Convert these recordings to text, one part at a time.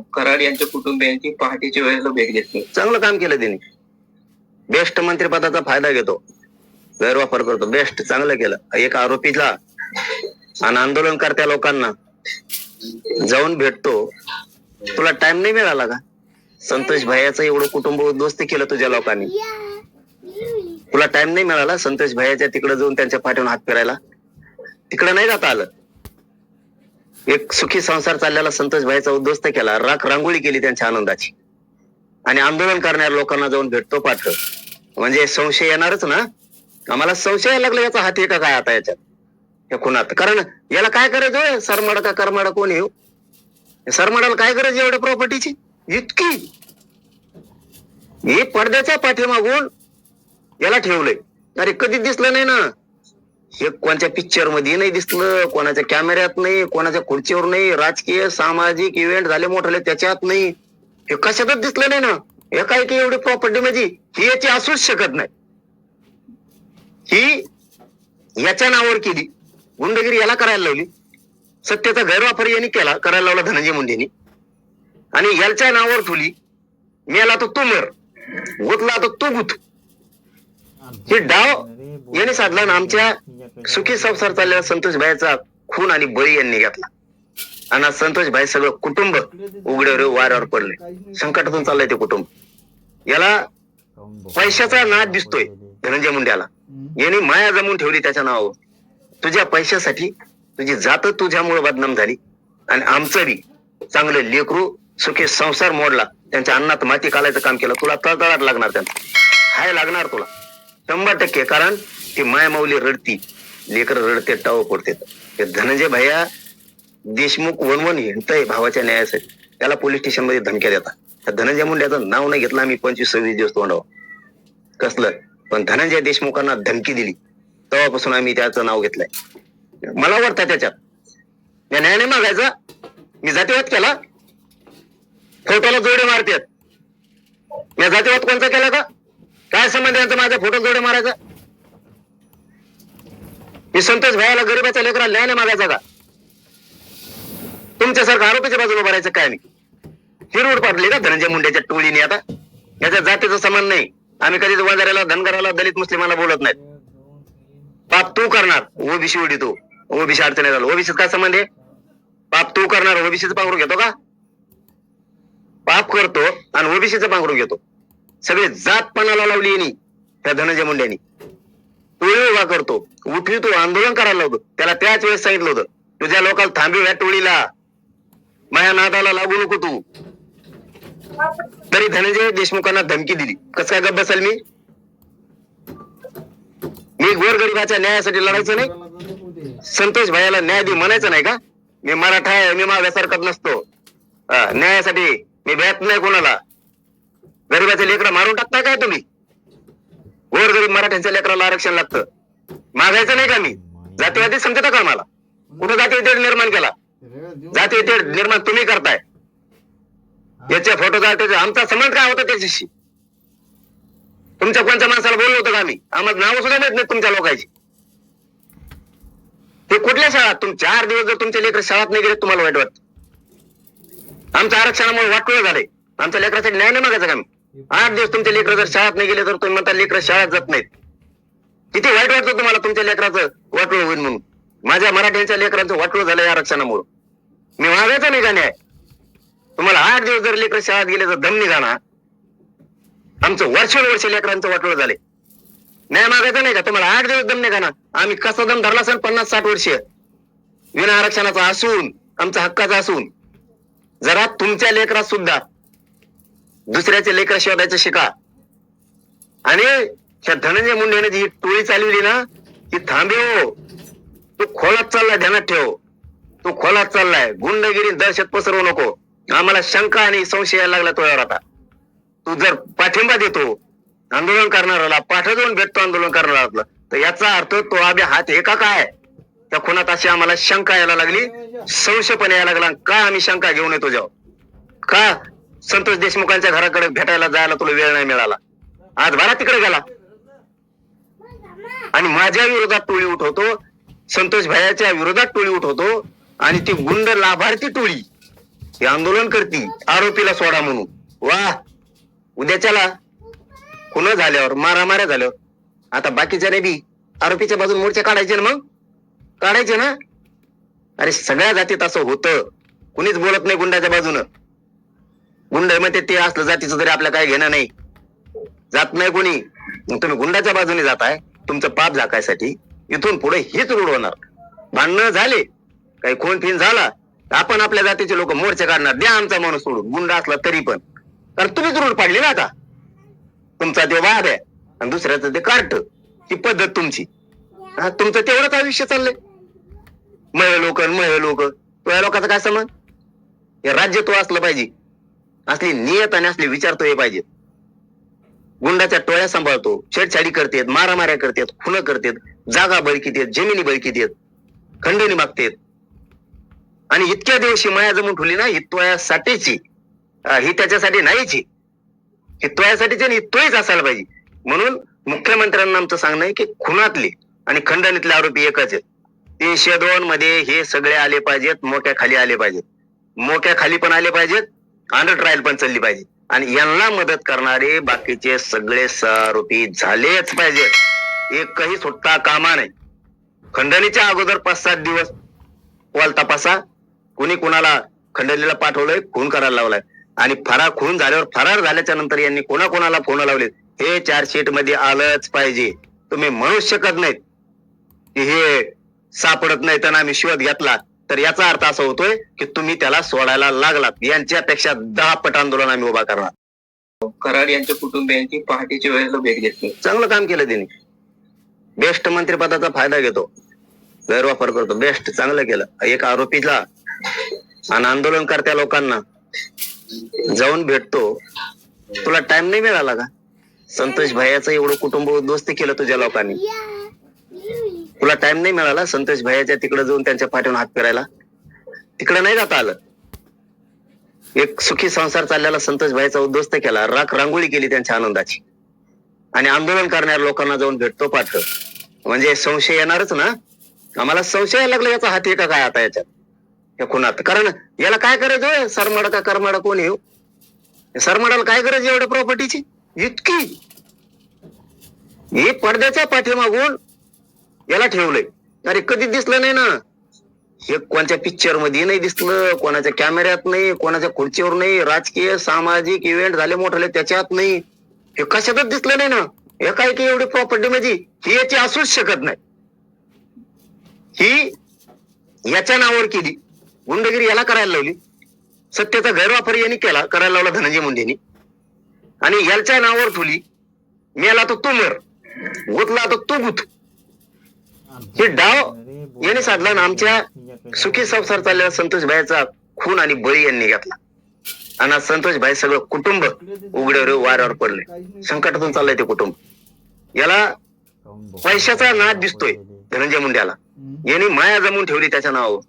कराड यांच्या कुटुंबियांची पहाटेच्या वेळेला भेट घेतली. चांगलं काम केलं त्यांनी बेस्ट मंत्रिपदाचा फायदा घेतो. गैरवापर करतो. बेस्ट चांगलं केलं. एक आरोपीला आणि आंदोलनकर्त्या लोकांना जाऊन भेटतो. तुला टाइम नाही मिळाला का? संतोष भैयाचं एवढं कुटुंब उद्ध्वस्त केलं तुझ्या लोकांनी. तुला टाइम नाही मिळाला? संतोष भैयाच्या तिकडे जाऊन त्यांच्या पाठीवर हात फिरायला? तिकडे नाही जाता आलं. एक सुखी संसार चाललेला संतोष भाईचा उद्ध्वस्त केला. राख रांगोळी केली त्यांच्या आनंदाची. आणि आंदोलन करणाऱ्या लोकांना जाऊन भेटतो पाठ म्हणजे संशय येणारच ना? आम्हाला संशय यायला लागला याचा हाती का काय आता याच्यात? या खुनात. कारण याला काय करायचं होय? सरमाडा का करमाडा कोण हो? येऊ सरमाडाला काय करायचं एवढ्या प्रॉपर्टीची इतकी. हे पडद्याच्या पाठीमागून याला ठेवलंय. अरे कधी दिसलं नाही ना? हे कोणत्या पिक्चरमध्ये नाही दिसलं कोणाच्या कॅमेऱ्यात नाही कोणाच्या खुर्चीवर नाही राजकीय सामाजिक इव्हेंट झाले मोठे त्याच्यात नाही. हे कशातच दिसलं नाही ना. हे काय की एवढी प्रॉपर्टी म्हणजे ही याची असूच शकत नाही. ही याच्या नावावर केली. गुंडगिरी याला करायला लावली. सत्तेचा गैरवापर यांनी केला करायला लावला धनंजय मुंडेनी. आणि याच्या नावावर ठुली मेला तर तू मर गुतला तर तू गुत हे डाव याने साधला ना आमच्या सुखी संसार चाललेला संतोष भाईचा खून आणि बळी यांनी घेतला. आणि संतोष भाई सगळं कुटुंब उघड्यावर वाऱ्यावर पडले. संकटातून चाललंय ते कुटुंब. याला पैशाचा नाद दिसतोय धनंजय मुंड्याला. याने माया जमून ठेवली त्याच्या नावावर. तुझ्या पैशासाठी तुझी जात तुझ्यामुळे बदनाम झाली. आणि आमचं बी चांगलं लेकरू सुखी संसार मोडला. त्यांच्या अन्नात माती कालायचं काम केलं. तुला तळतळाट लागणार त्यांना. हाय लागणार तुला. शंभर टक्के कारण ती माय माऊली रडती. लेकर रडते टाव पडते ते धनंजय भैया देशमुख वनवन हिंडतय भावाच्या न्यायासाठी त्याला पोलीस स्टेशनमध्ये धमक्या देतात. त्या धनंजय मुंड्याचं नाव नाही घेतलं आम्ही पंचवीस सव्वीस दिवस तोंडाव कसलं? पण धनंजय देशमुखांना धमकी दिली. तेव्हापासून आम्ही त्याचं नाव घेतलंय. मला वाटतं त्याच्यात. या न्यायाने मागायचा. मी जातीवाद केला. फोटोला जोडे मारतात. या जातीवाद कोणता केला का? काय संबंध यांचा माझ्या फोटो जोडे मारायचा? मी संतोष भायाला गरीबाच्या लेकराला नाही मागायचा का? तुमच्यासारखं आरोपीच्या बाजूला भरायचं काय नाही? हिरवड पाडली का धनंजय मुंड्याच्या टोळीने आता. याच्या जातीचा समान नाही. आम्ही कधीच वाजाऱ्याला धनगराला दलित मुस्लिमाला बोलत नाहीत. पाप तू करणार ओबीसी उडी तू. ओबीसी अडचणी झालं ओबीसीत काय संबंध आहे? पाप तू करणार ओबीसीचं पांघरून घेतो का? पाप करतो आणि ओबीसीचं पांघरून घेतो. सगळे जात पणाला लावली यांनी त्या धनंजय मुंड्यांनी टोळी उभा करतो. उठवी तो आंदोलन करायला लावतो. त्याला त्याच वेळेस सांगितलं होतं तुझ्या लोकांना थांबीव या टोळीला माया नादाला लागू नको तू. तरी धनंजय देशमुखांना धमकी दिली. कसं काय गप्प बसाल मी? मी गोरगरिबाच्या न्यायासाठी लढायचं नाही. संतोष भाईला न्याय दे म्हणायचं नाही का? मी मराठा आहे मी मागासारखत नसतो. न्यायासाठी मी भेट नाही कोणाला. गरीबाचे लेकरं मारून टाकताय काय तुम्ही? गोरगरीब मराठ्यांच्या लेकराला आरक्षण लागतं. मागायचं नाही का मी? जातीवादी समजता का मला? कुठं जातीवादी निर्माण केला? जातीवादी निर्माण तुम्ही करताय. याच्या फोटो त्याचा आमचा संबंध काय होता त्याच्याशी? तुमच्या कोणत्या माणसाला बोललो होतं का आम्ही आम्हाला नाव सुद्धा माहीत नाही तुमच्या लोकांची. ते कुठल्या शाळात? तुम चार दिवस जर तुमचे लेकर शाळात नाही गेले तुम्हाला वाईट वाटत. आमच्या आरक्षणामुळे वाटोळ झालंय. आमच्या लेकरासाठी न्याय नाही मागायचा का आम्ही आठ दिवस तुमचे लेकर जर शाळेत नाही गेले तर तुम्ही म्हणता लेकर शाळेत जात नाहीत. किती वाईट वाटतं तुम्हाला तुमच्या लेकराचं वाटोळ होईल म्हणून? माझ्या मराठ्यांच्या लेकरांचं वाटोळ झालं या आरक्षणामुळे. मी मागायचा नाही का तुम्हाला आठ दिवस जर लेकर शाळेत गेले तर दम निघाना आमचं वर्ष लेकरांचं वाटोळ झाले न्याय मागायचं नाही का? तुम्हाला आठ दिवस दम गाणं आम्ही कसा दम धरला असेल पन्नास साठ वर्ष? विना आरक्षणाचा असून आमचा हक्काचा असून. जरा तुमच्या लेकरात सुद्धा दुसऱ्याचे लेकर शोधायचं शिका. आणि त्या धनंजय मुंडेने जी टोळी चालवली ना ती हो. तू खोलात चाललाय ध्यानात ठेव. तू खोलात चाललाय. गुंडगिरी दहशत पसरवू नको. आम्हाला शंका आणि संशय यायला लागला तुझ्यावर आता. तू जर पाठिंबा देतो आंदोलन करणाराला पाठ देऊन भेटतो आंदोलन करणारा तर याचा अर्थ तो आबे हात हे का काय? त्या खुनात अशी आम्हाला शंका यायला लागली संशय पण यायला लागला का आम्ही शंका घेऊन येतो जाऊ? का? संतोष देशमुखांच्या घराकडे भेटायला जायला तुला वेळ नाही मिळाला. आज भरा तिकडे गेला. आणि माझ्या विरोधात टोळी उठवतो संतोष भायाच्या विरोधात टोळी उठवतो आणि ती गुंड लाभार्थी टोळी. ही आंदोलन करती आरोपीला सोडा म्हणून. वा उद्याच्याला खुन झाल्यावर मारामाऱ्या झाल्यावर. आता बाकीच्या बी. आरोपीच्या बाजून मोर्चे काढायचे ना मग? काढायचे ना? अरे सगळ्या जातीत असं होतं. कुणीच बोलत नाही गुंडाच्या बाजूनं. गुंडमध्ये ते असलं जातीचं तरी आपल्या काय घेणं नाही. जात नाही कोणी. मग तुम्ही गुंडाच्या बाजूने जाताय. तुमचं पाप झाकायसाठी इथून पुढे हेच रूढ होणार. भांडणं झाले. काही खून फिन झाला. तर आपण आपल्या जातीचे लोक मोर्चे काढणार. द्या आमचा माणूस सोडून. गुंडा असला तरी पण. कारण तुम्हीच रूढ पाडली ना आता. तुमचा ते वाद आहे. आणि दुसऱ्याचं ते कार्ट. ती पद्धत तुमची. तुमचं तेवढंच आयुष्य चाललंय. मय लोक मय लोक. तुझ्या लोकांचं काय समज हे राज्य तो असलं पाहिजे. असली नियत आणि असले विचार तो हे पाहिजे. गुंडाच्या टोळ्या सांभाळतो छेडछाडी करतेत मारामाऱ्या करतेत खुनं करतेत जागा बळकीत येत जमिनी बळकीत येत खंडणी मागतेत. आणि इतक्या दिवशी माया जमून ठेवली ना ही तोयासाठीची. ही त्याच्यासाठी नाहीची. ही तोयासाठीची आणि तोयच असायला पाहिजे. म्हणून मुख्यमंत्र्यांना आमचं सांगणं आहे की खुनातले आणि खंडणीतले आरोपी एकच आहेत. तीनशे दोन मध्ये हे सगळे आले पाहिजेत मोक्या खाली आले पाहिजेत. मोक्या खाली पण आले पाहिजेत अंडर ट्रायल पण चालली पाहिजे. आणि यांना मदत करणारे बाकीचे सगळे आरोपी झालेच पाहिजेत. एकही सुट्टा कामा नाही खंडणीच्या अगोदर पाच सात दिवस वाल तपासा. कुणी कुणाला खंडणीला पाठवलंय खून करायला लावलाय. आणि फरार खून झाल्यावर फरार झाल्याच्यानंतर यांनी कोणाकोणाला फोन लावले हे चार्जशीटमध्ये आलंच पाहिजे. तुम्ही म्हणू शकत नाहीत की हे सापडत नाही त्यांना आम्ही शोध घेतला. तर याचा अर्थ असा होतोय की तुम्ही त्याला सोडायला लागलात. यांच्यापेक्षा दहा पट आंदोलन आम्ही उभा करणार. कराड यांच्या कुटुंबियांची पहाटेच्या वेळेला भेट घेतली. चांगलं काम केलं त्यांनी. बेस्ट मंत्रिपदाचा फायदा घेतो. गैरवापर करतो. बेस्ट चांगलं केलं. एक आरोपीला आणि आंदोलनकर्त्या लोकांना जाऊन भेटतो. तुला टाइम नाही मिळाला का? संतोष भैयाचं एवढं कुटुंब उद्ध्वस्त केलं तुझ्या लोकांनी. तुला टाइम नाही मिळाला संतोष भैयाच्या तिकडे जाऊन त्यांच्या पाठवून हात फिरायला. तिकडे नाही जाता आलं. एक सुखी संसार चाललेला संतोष भाईचा उद्ध्वस्त केला. राख रांगोळी केली त्यांच्या आनंदाची. आणि आंदोलन करणाऱ्या लोकांना जाऊन भेटतो पाठ. म्हणजे संशय येणारच ना? आम्हाला संशय यायला लागला याचा हाती का काय आता याच्यात? या खुनात. कारण याला काय करायचं होय सरमाडा का करमाडा कोण हो? येऊ सरमाडाला काय गरज एवढ्या प्रॉपर्टीची इतकी. हे पडद्याच्या पाठीमागून याला ठेवलंय. अरे कधी दिसलं नाही ना? हे कोणत्या पिक्चरमध्ये नाही दिसलं कोणाच्या कॅमेऱ्यात नाही कोणाच्या खुर्चीवर नाही राजकीय सामाजिक इव्हेंट झाले मोठे त्याच्यात नाही. हे कशातच दिसलं नाही ना? हे काय की एवढी प्रॉपर्टी म्हणजे ही याची असूच शकत नाही. ही याच्या नावावर केली. गुंडगिरी याला करायला लावली. सत्तेचा गैरवापर यांनी केला करायला लावला धनंजय मुंडेनी. आणि याच्या नावावर ठेवली. मेला तर तू मर गुतला तर तू गुत हे डाव याने साधला आमच्या सुखी संसार चाललेला संतोष भाईचा खून आणि बळी यांनी घेतला. आणि संतोष भाई सगळं कुटुंब उघड्यावर वाऱ्यावर पडले. संकटातून चाललंय ते कुटुंब. याला पैशाचा नाद दिसतोय धनंजय मुंड्याला. याने माया जमून ठेवली त्याच्या नावावर.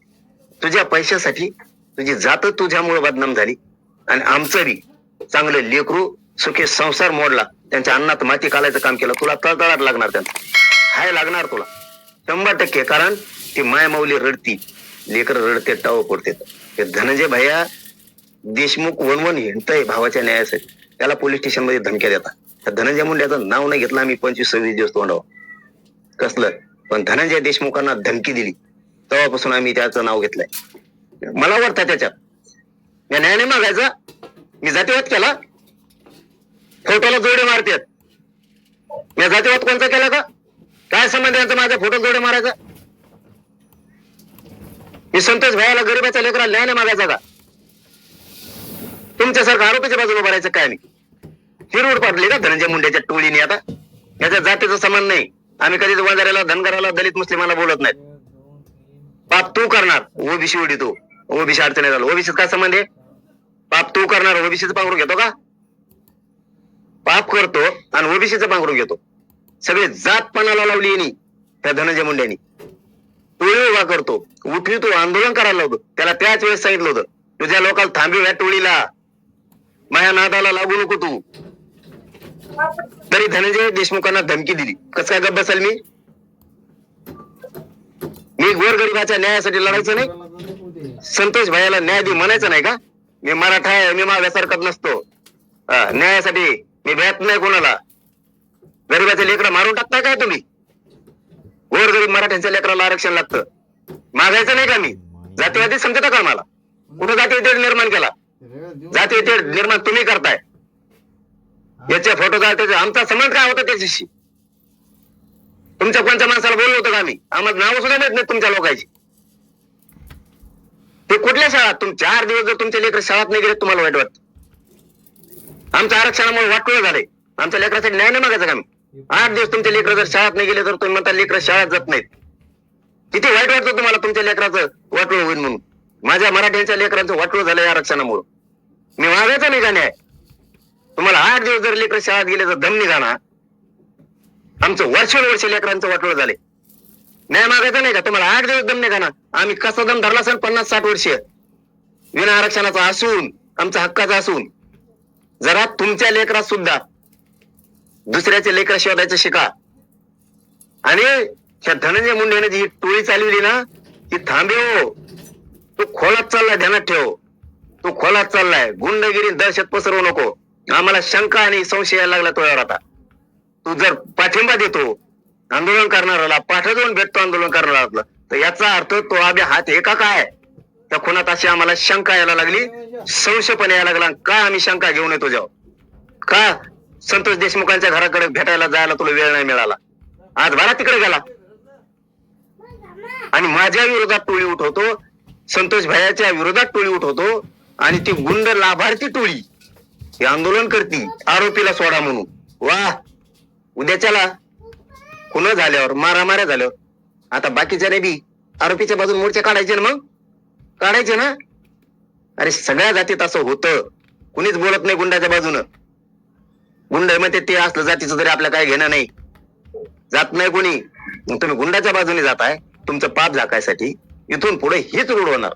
तुझ्या पैशासाठी तुझी जात तुझ्यामुळे बदनाम झाली. आणि आमचं बी चांगलं लेकरू सुखी संसार मोडला. त्यांच्या अन्नात माती कालायचं काम केलं. तुला तळतळाट लागणार त्यांचं हाय लागणार तुला. शंभर टक्के कारण ती मायमाऊली रडती. लेकर रडते टाव पडते हे धनंजय भैया देशमुख वनवन हिंडतय भावाच्या न्यायासाठी. त्याला पोलीस स्टेशनमध्ये धमक्या देतात. धनंजय मुंड्याचं नाव नाही घेतलं आम्ही पंचवीस सव्वीस दिवस तोंडावर. कसलं? पण धनंजय देशमुखांना धमकी दिली. तेव्हापासून आम्ही त्याचं नाव घेतलंय. मला वाटतं त्याच्यात. या न्याय नाही मागायचा. मी जातीवाद केला. फोटोला जोडे मारतात. मी जातीवाद कोणता केला का? काय संबंध यांचा? माझ्या फोटो जोडे मारायचा? मी संतोष भावाला गरीबाच्या लेकराला न्याय नाही मागायचा का तुमच्यासारखं आरोपीच्या बाजूला भरायचं काय नाही. हिरवड पाडली का धनंजय मुंडेच्या टोळीने आता? याचा जातीचा संबंध नाही. आम्ही कधीच वंजाऱ्याला धनगराला दलित मुस्लिमाला बोलत नाही पाप तू करणार ओबीसी उडी तू. ओबीसी अडचणी झालं ओबीसीत काय संबंध आहे? पाप तू करणार ओबीसीचं पांघरून घेतो का? पाप करतो आणि ओबीसीचं पांघरून घेतो. सगळे जात पणाला लावली यांनी त्या धनंजय मुंडेनी. टोळी उभा करतो. उठली तो आंदोलन करायला लावतो त्याला त्याच वेळेस सांगितलं होतं तुझ्या लोकांना थांबी या टोळीला माया नादाला लागू नको तू. तरी धनंजय देशमुखांना धमकी दिली. कस काय गप्प बसाल मी? मी गोरगरिबाच्या न्यायासाठी लढायचं नाही. संतोष भाईला न्याय दे म्हणायचं नाही का? मी मराठा आहे मी मागासारखाच नसतो. न्यायासाठी मी भेट नाही कोणाला. गरीबाचे लेकरं मारून टाकताय काय तुम्ही? गोर गरीब मराठ्यांच्या लेकराला आरक्षण लागतं. मागायचं नाही का मी? जातीवादी समजता का मला? कुठं तेढ निर्माण केला? जातीय निर्माण तुम्ही करताय. याचे फोटो काढते आमचा संबंध काय होता त्याच्याशी? तुमच्या कोणत्या माणसाला बोललो होतो का आम्ही? आम्हाला नाव सुद्धा माहीत नाही तुमच्या लोकांची. ते कुठल्या शाळा तुम चार दिवस जर तुमच्या लेकर शाळात नाही गेले तुम्हाला वाईट वाटत. आमच्या आरक्षणामुळे वाटोळ झाले आमच्या लेकरासाठी न्याय नाही मागायचा का आम्ही आठ दिवस तुमचे लेकर जर शाळेत नाही गेले तर तुम्ही म्हणता लेकर शाळेत जात नाहीत. किती वाईट वाटतं तुम्हाला तुमच्या लेकराचं वाटोळ होईल म्हणून. माझ्या मराठ्यांच्या लेकरांचं वाटोळ झालं या आरक्षणामुळे. मी मागायचं नाही जाण्या तुम्हाला आठ दिवस जर लेकर शाळेत गेले तर दम जाणार. आमचं वर्ष वर्ष लेकरांचं वाटोळ झाले न्याय मागायचा नाही का? तुम्हाला आठ दिवस दम निघाना आम्ही कसा दम धरला असेल पन्नास साठ वर्ष? विना आरक्षणाचा असून आमचा हक्काचा असून. जरा तुमच्या लेकरात सुद्धा दुसऱ्याचे लेकर शोधायचं शिका. आणि ह्या धनंजय मुंडेने जी टोळी चालवली ना ती थांबे हो. तू खोलात चाललाय ध्यानात ठेव. तू खोलात चाललाय. गुंडगिरी दहशत पसरवू नको. आम्हाला शंका आणि संशय यायला लागला तुझ्यावर आता. तू जर पाठिंबा देतो आंदोलन करणाऱ्याला पाठ जाऊन भेटतो आंदोलन करणाऱ्याला तर याचा अर्थ तो आबे हात एका काय त्या खुनात अशी आम्हाला शंका यायला लागली संशय पण यायला लागला का आम्ही शंका घेऊन येतो जाऊ? का? संतोष देशमुखांच्या घराकडे भेटायला जायला तुला वेळ नाही मिळाला. आज भरा तिकडे गेला. आणि माझ्या विरोधात टोळी उठवतो. संतोष भैयाच्या विरोधात टोळी उठवतो. आणि ती गुंड लाभार्थी टोळी. ही आंदोलन करती आरोपीला सोडा म्हणून. वा. उद्याच्याला खुन झाल्यावर मारामाऱ्या झाल्यावर. आता बाकीच्या बी आरोपीच्या बाजून मोर्चे काढायचे ना मग? काढायचे ना? अरे सगळ्या जातीत असं होतं. कुणीच बोलत नाही गुंडाच्या बाजूनं. गुंड म्हणते ते असलं जातीचं तरी आपल्या काय घेणं नाही. जात नाही कोणी. मग तुम्ही गुंडाच्या बाजूने जाताय. तुमचं पाप झाकायसाठी इथून पुढे हेच रूढ होणार.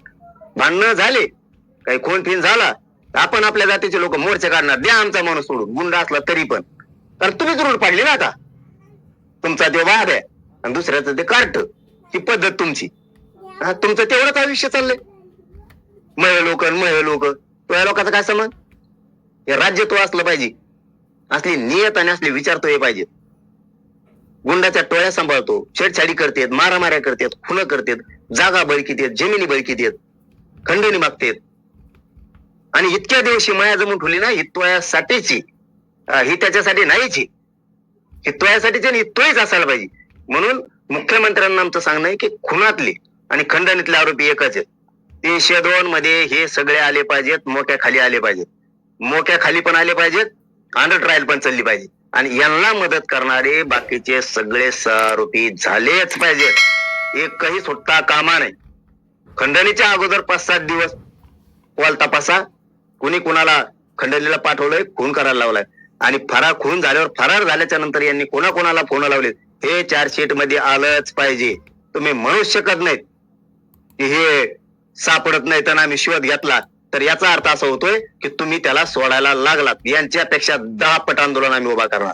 भांडणं झाले काही खून फिन झाला तर आपण आपल्या जातीचे लोक मोर्चे काढणार. द्या आमचा माणूस सोडून. गुंड असला तरी पण. कारण तुम्हीच रूढ पाडली ना आता. तुमचा ते वाद आहे. आणि दुसऱ्याचं ते कार्ट. ही पद्धत तुमची. तुमचं तेवढंच आयुष्य चाललंय. मय लोक मय लोक. तो या लोकांचा काय समज हे राज्य तो असलं पाहिजे. असली नियत आणि असले विचार तो हे पाहिजे. गुंडाच्या टोळ्या सांभाळतो छेडछाडी करतेत मारामाऱ्या करतेत खुनं करतेत जागा बळकीत येत जमिनी बळकीत येत खंडणी मागतेत. आणि इतक्या दिवशी माया जमून ठेवली ना हित्वयासाठीची ही त्याच्यासाठी नाहीची. ही आणि ही तोयच असायला पाहिजे. म्हणून मुख्यमंत्र्यांना आमचं सांगणं आहे की खुनातले आणि खंडणीतले आरोपी एकच आहेत. तीनशे दोन मध्ये हे सगळे आले पाहिजेत मोठ्या खाली आले पाहिजेत. मोठ्या खाली पण आले पाहिजेत अंडर ट्रायल पण चालली पाहिजे. आणि यांना मदत करणारे बाकीचे सगळे आरोपी झालेच पाहिजेत एकही सुट्टा कामा नाही खंडणीच्या अगोदर पाच सात दिवस कॉल तपासा. कुणी कुणाला खंडणीला पाठवलंय खून करायला लावलाय. आणि फरार खून झाल्यावर फरार झाल्याच्यानंतर यांनी कोणाकोणाला फोन लावले? हे चार्जशीटमध्ये आलंच पाहिजे. तुम्ही म्हणू शकत नाहीत. की हे सापडत नाही त्यांना आम्ही शोध घेतला. तर याचा अर्थ असा होतोय की तुम्ही त्याला सोडायला लागलात. यांच्यापेक्षा दहा पट आंदोलन आम्ही उभा करणार.